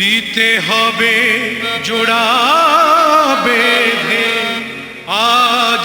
দিতে হবে জোড়া বেঁধে আজ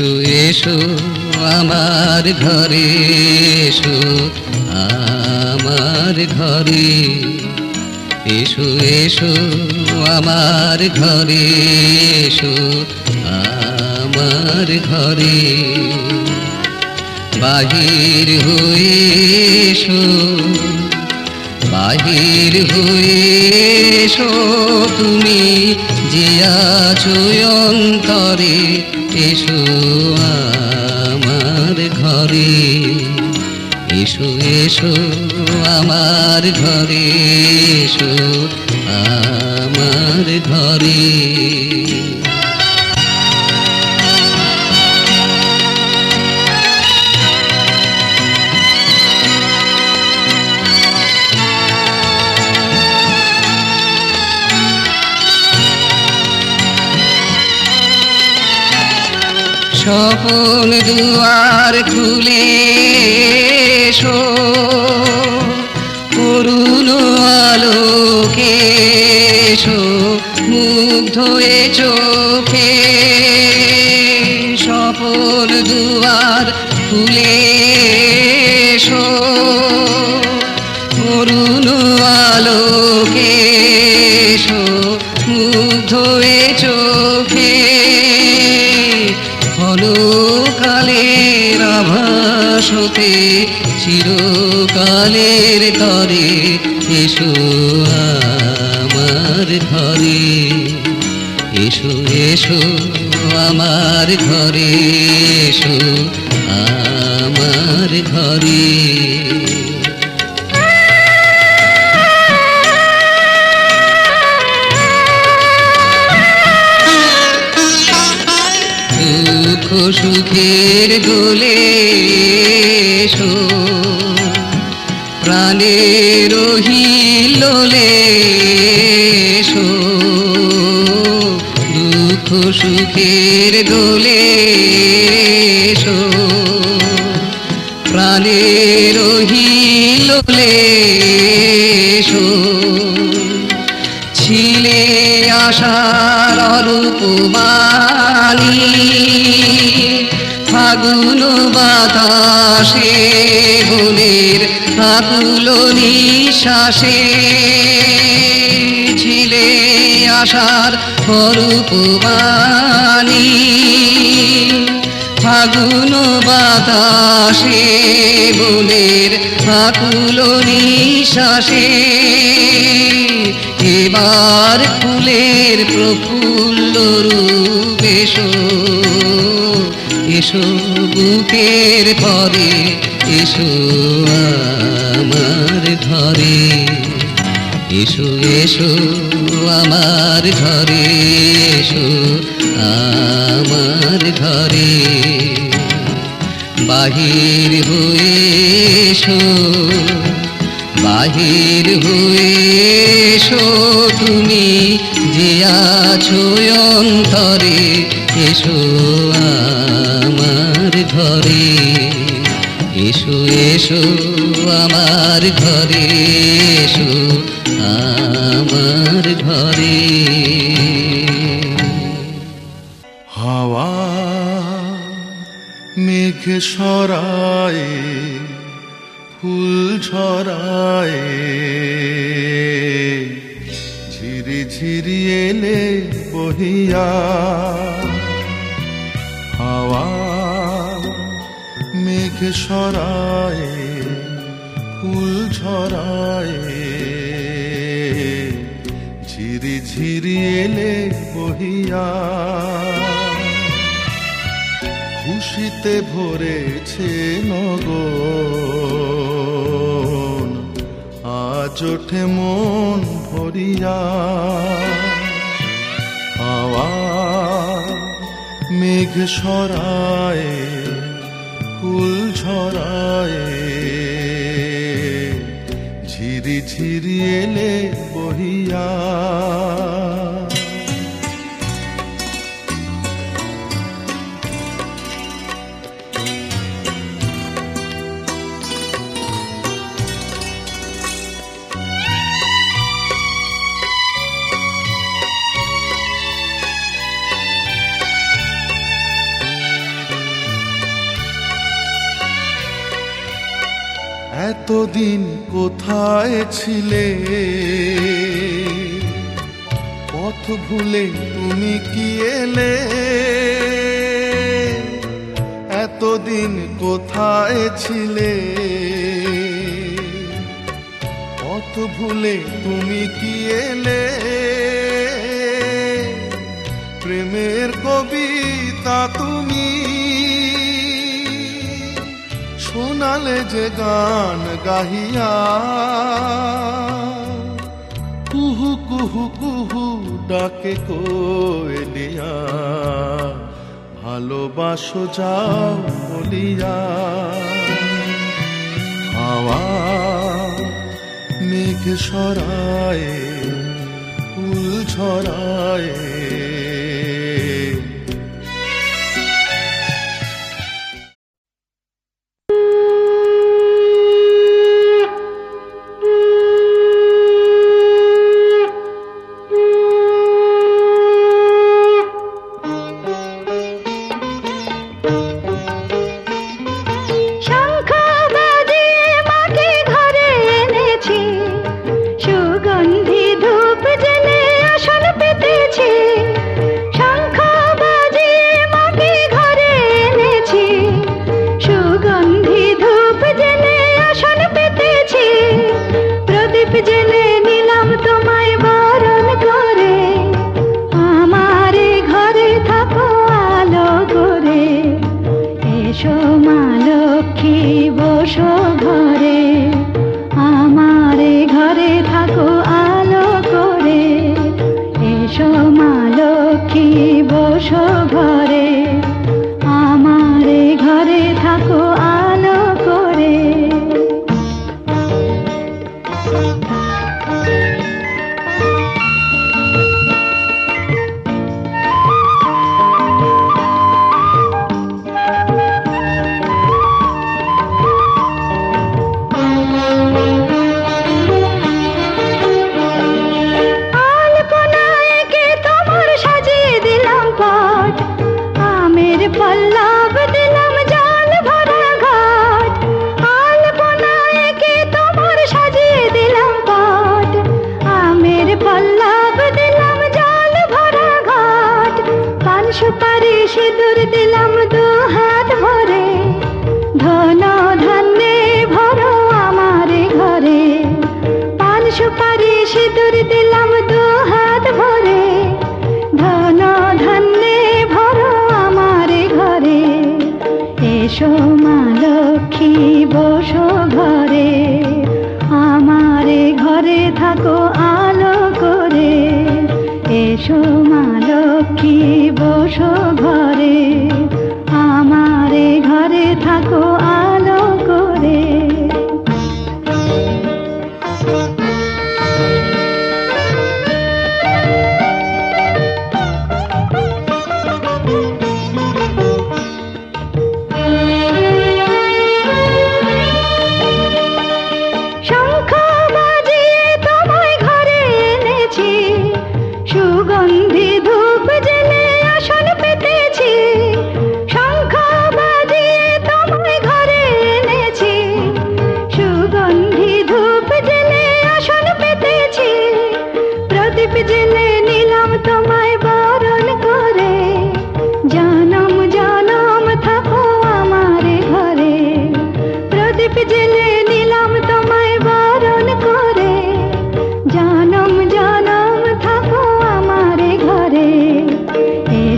এসো এসো আমার ঘরে, এসো আমার ঘরে। এসো এসো আমার ঘরে, এসো আমার ঘরে। বাহির হয়ে এসো বাহির হয়ে তুমি, যে আছো অন্তরে, এসো আমার ঘরে। এসো এসো আমার ঘরে, এসো আমার ঘরে। স্বপন দুয়ার খুলে এসো। করুণ আলোকে এসো মুগ্ধ এ কালের আভাসতে চিরকালের তরে এসো আমার ঘরে। এসো এসো আমার ঘরে এসো আমার ঘরে। সুখের দোলে হিলোলে এসো। দুঃখ সুখের দোলে হিলোলে এসো। ছিলে আশার অরূপমানি ফাগুন বাতাসে বনের আকুল নিঃশ্বাসে ছিলে আশার অরূপমানি ফাগুন বাতাসে বনের আকুল নিঃশ্বাসে, এবার ফুলের প্রফুল্ল রূপ এসো বুকের পরে এসো আমার ঘরে। এসো এসো আমার ঘরে, এসো আমার ঘরে। বাহির হয়ে এসো, বাহির হয়ে এসো তুমি যে আছো অন্তরে। এসো আমার ঘরে। এসো এসো আমার ঘরে, এসো আমার ঘরে। হাওয়া মেঘ সরায় ফুল ঝরায় ঝিরি ঝিরি এলে বহিয়া মেঘ সরায়, ফুল ঝরায় ঝিরি ঝিরি এলে বহিয়া, খুশিতে ভরেছে নগর। আজ ওঠে মন ভরিয়া হাওয়া মেঘ সরায়। ঝরায় ঝিরি ঝিরি এলে বহিয়া দিন কোথায় ছিলে? পথ ভুলে তুমি কি এলে? এতদিন কোথায় ছিলে? পথ ভুলে তুমি কি এলে? প্রেমের কবিতা তুমি শুনালে যে গান গাহিয়া, কুহু কুহু কুহু ডাকে কোয়েলিয়া, ভালোবাসো যাও বলিয়া। হাওয়া মেঘ সরায় ফুল ছড়ায়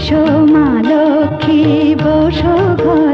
এসো মা লক্ষ্মী বসো ঘর।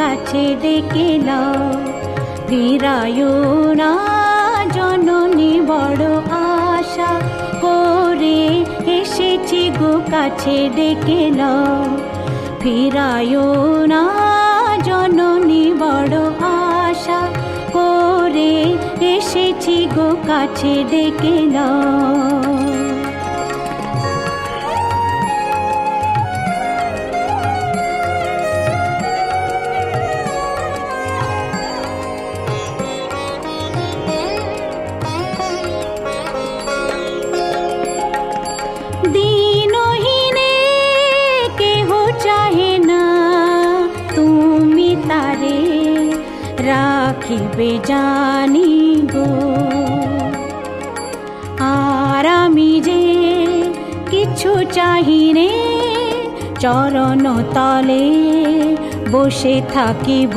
কাছে ডেকে নাও ফিরায় না জননী বড় আশা করে এসেছি গো কাছে ডেকে নাও ফিরায় না জননী বড় আশা করে এসেছি গো কাছে ডেকে নাও রাখিবে জানি গো? আর আমি যে কিছু চাহিনে চরণ তলে বসে থাকিব।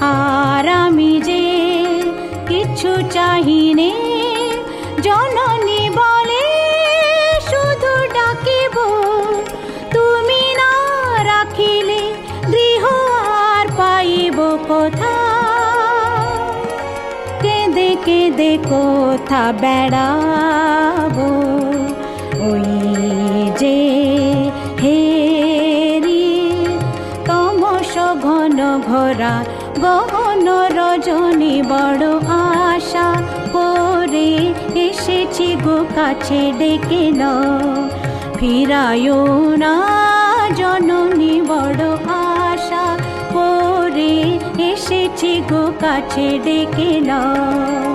আর আমি যে কিছু চাহিনে কেঁদে কোথা বেড়াবো। ওই যে হেরি তমস ঘন ঘোরা গহন রজনী বড় আশা করে এসেছি গো কাছে ডেকে নাও। ফিরায় না জননী বড় আশা করে এসেছি গো কাছে ডেকে নাও।